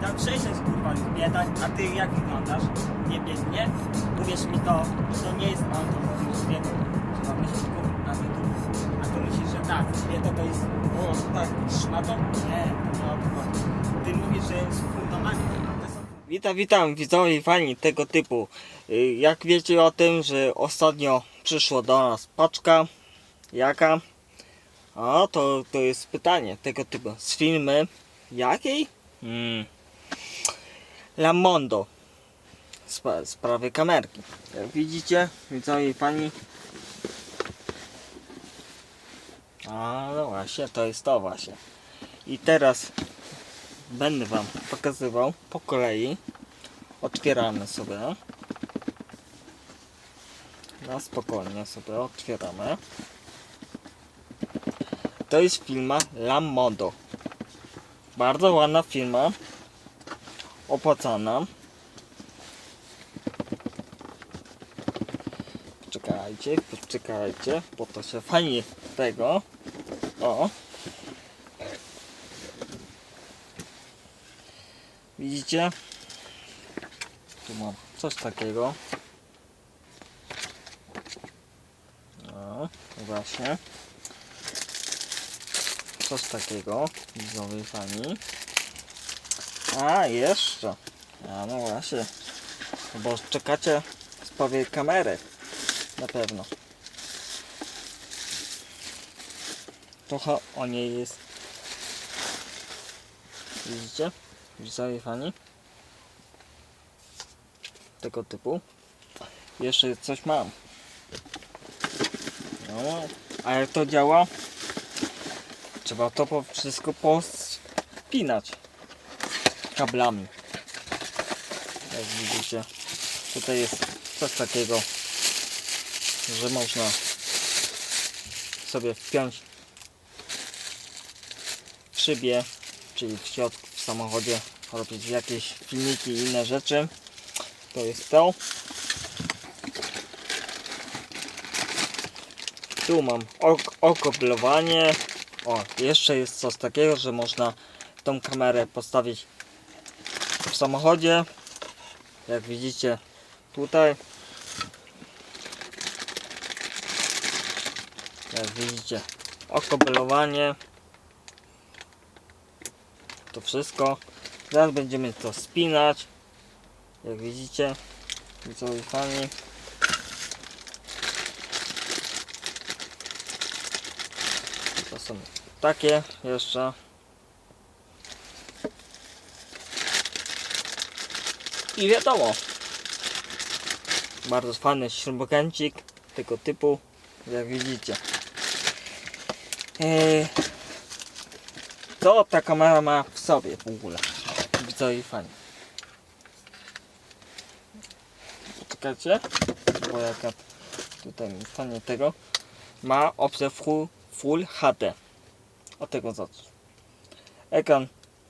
bieda, przecież kurwa jest bieda, a ty jak wyglądasz? Nie biednie? Uwierz mi to, to nie jest on, to mówił z biedą. Trzeba myśleć kurwa, a ty myślisz, że tak, bieda to jest, o tak, szmatą? Nie, to nie o to. Ty mówisz, że jest fundamentem. Witam, witam widzowie i fani tego typu. Y, Jak wiecie o tym, że ostatnio przyszło do nas paczka, jaka? A to, to jest pytanie tego typu. Z filmy jakiej? Hmm. Lamondo. Spa- Sprawy kamerki. Jak widzicie, widzowie i fani. A no właśnie, to jest to właśnie. I teraz będę wam pokazywał po kolei. Otwieramy sobie. Na spokojnie sobie otwieramy. To jest firma Lamodo. Bardzo ładna firma. Opłacana. Poczekajcie, poczekajcie, bo to się fajnie tego. O. Widzicie? Tu mam coś takiego. No, właśnie. Coś takiego, widzowie fani. A, jeszcze. A, no właśnie. Bo czekacie w sprawie kamery. Na pewno. Trochę o niej jest. Widzicie? Widzowie fani. Tego typu. Jeszcze coś mam. No, a jak to działa? Trzeba to po wszystko pospinać kablami. Jak widzicie, tutaj jest coś takiego, że można sobie wpiąć w szybie, czyli w środku w samochodzie robić jakieś filmiki i inne rzeczy. To jest to. Tu mam ok okoblowanie. O, jeszcze jest coś takiego, że można tą kamerę postawić w samochodzie. Jak widzicie tutaj. Jak widzicie okoblowanie. To wszystko. Zaraz będziemy to spinać. Jak widzicie, widzowie fani. To są takie jeszcze. I wiadomo, bardzo fajny śrubokręcik tego typu, jak widzicie. Eee, co ta kamera ma w sobie w ogóle? Widzowie fani. Czekajcie, bo jaka tutaj mi stanie tego. Ma opcję full, full HD. Od tego zacznę. Ekran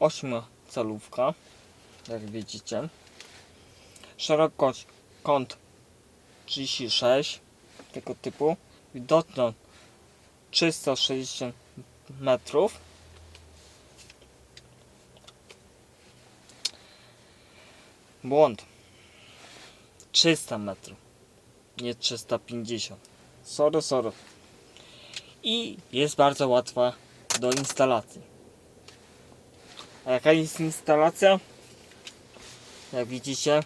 8 calówka, jak widzicie. Szerokość kąt 36 tego typu. Widoczność 360 metrów. Błąd 300 metrów, nie 350. Sorry, sorry. I jest bardzo łatwa do instalacji. A jaka jest instalacja? Jak widzicie,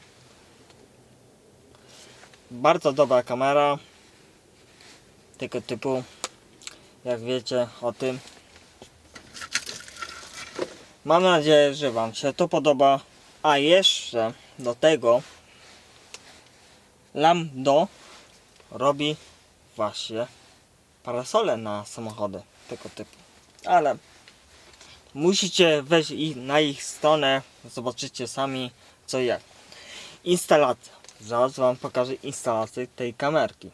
bardzo dobra kamera tego typu. Jak wiecie o tym. Mam nadzieję, że Wam się to podoba. A jeszcze do tego Lambdo robi właśnie parasole na samochody tego typu. Ale musicie wejść na ich stronę, zobaczycie sami co jak. Instalacja. Zaraz wam pokażę instalację tej kamerki.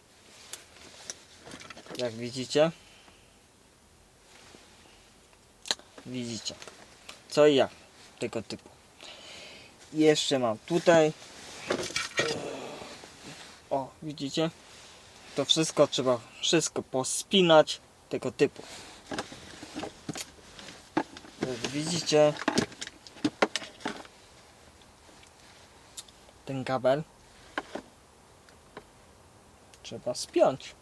Jak widzicie. Widzicie. Co i jak tego typu. Jeszcze mam tutaj. O, widzicie? To wszystko trzeba wszystko pospinać tego typu. Jak widzicie, ten kabel. Trzeba spiąć.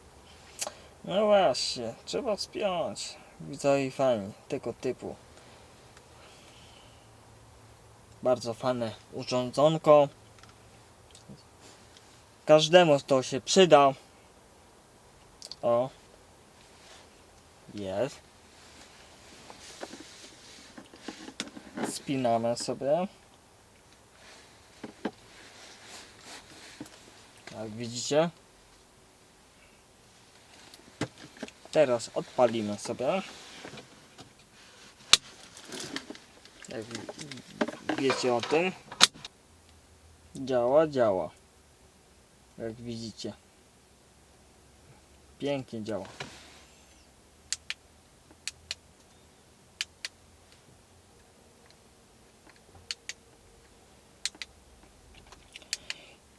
No właśnie, trzeba spiąć. Widzę i fajnie, tego typu. Bardzo fajne urządzonko. Każdemu to się przyda. O. Jest. Spinamy sobie. Jak widzicie. Teraz odpalimy sobie. Jak wiecie o tym. Działa, działa. Jak widzicie. Pięknie działa.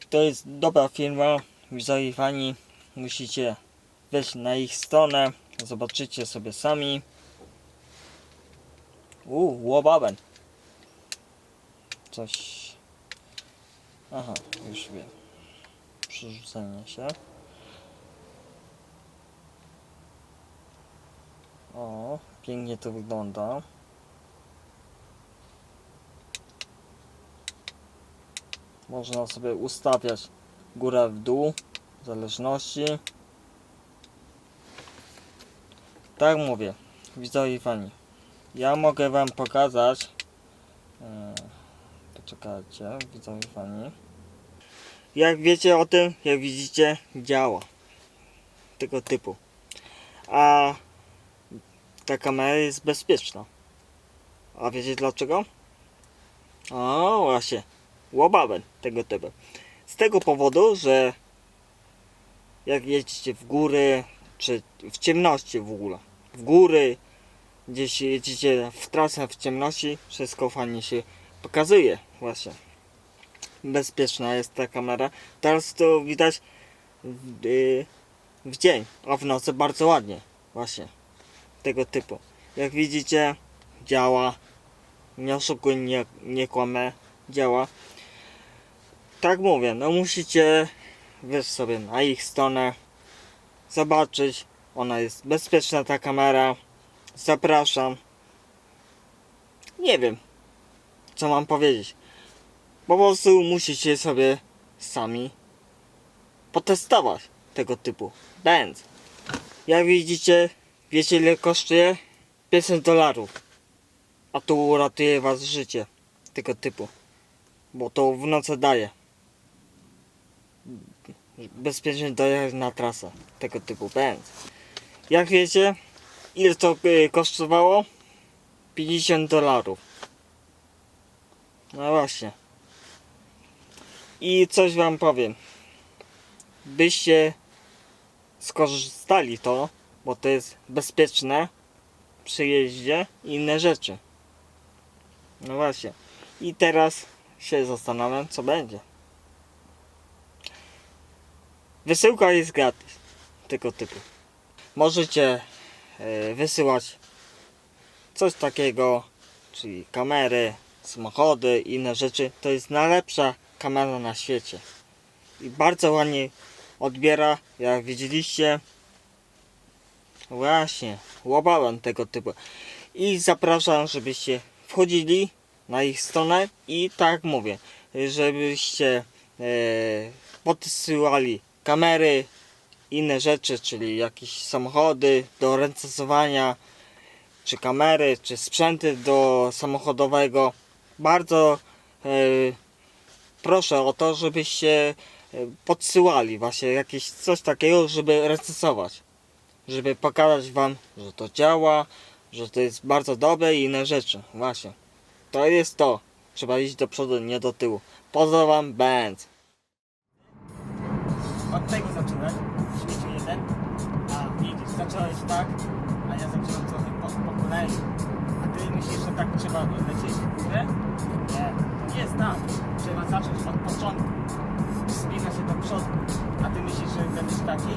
To jest dobra firma. Widzowie fani. Musicie wejść na ich stronę. Zobaczycie sobie sami. Uuu, łobaben. Coś. Aha, już wiem. Przerzucenie się. O, pięknie to wygląda. Można sobie ustawiać górę w dół, w zależności. Tak mówię, widzowie fani. Ja mogę wam pokazać. e, Poczekajcie, widzowie fani. Jak wiecie o tym, jak widzicie, działa. Tego typu. A ta kamera jest bezpieczna. A wiecie dlaczego? O, właśnie. Łobawem tego typu. Z tego powodu, że jak jedziecie w góry, czy w ciemności w ogóle, w góry, gdzieś jedziecie w trasę w ciemności, wszystko fajnie się pokazuje właśnie. Bezpieczna jest ta kamera. Teraz to widać w, y, w dzień, a w nocy bardzo ładnie. Właśnie. Tego typu. Jak widzicie, działa. Nie oszukuj, nie, nie kłamę. Działa. Tak mówię, no musicie wejść sobie na ich stronę, zobaczyć. Ona jest bezpieczna ta kamera. Zapraszam. Nie wiem, co mam powiedzieć. Po prostu musicie sobie sami potestować tego typu bands. Jak widzicie, wiecie ile kosztuje? 500 dolarów. A tu uratuje was życie tego typu. Bo to w nocy daje. Bezpiecznie dojechać na trasę tego typu bands. Jak wiecie, ile to y, kosztowało? 50 dolarów. No właśnie. I coś wam powiem. Byście skorzystali to, bo to jest bezpieczne przy jeździe i inne rzeczy. No właśnie. I teraz się zastanawiam, co będzie. Wysyłka jest gratis. Tego typu. Możecie e, wysyłać coś takiego, czyli kamery, samochody, inne rzeczy. To jest najlepsza kamera na świecie. I bardzo ładnie odbiera, jak widzieliście. Właśnie, łobałem tego typu. I zapraszam, żebyście wchodzili na ich stronę i tak mówię, żebyście e, podsyłali kamery, inne rzeczy, czyli jakieś samochody do recenzowania, czy kamery, czy sprzęty do samochodowego. Bardzo e, proszę o to, żebyście e, podsyłali właśnie jakieś coś takiego, żeby recenzować. Żeby pokazać wam, że to działa, że to jest bardzo dobre i inne rzeczy. Właśnie. To jest to. Trzeba iść do przodu, nie do tyłu. Pozdrawiam, Benz. Od tego zacząłeś, zacząłeś tak, a ja zacząłem trochę po, po kolei. A ty myślisz, że tak trzeba lecieć w górę? Nie, to nie jest tak. Trzeba zacząć od początku. Wspina się do przodu. A ty myślisz, że będziesz taki?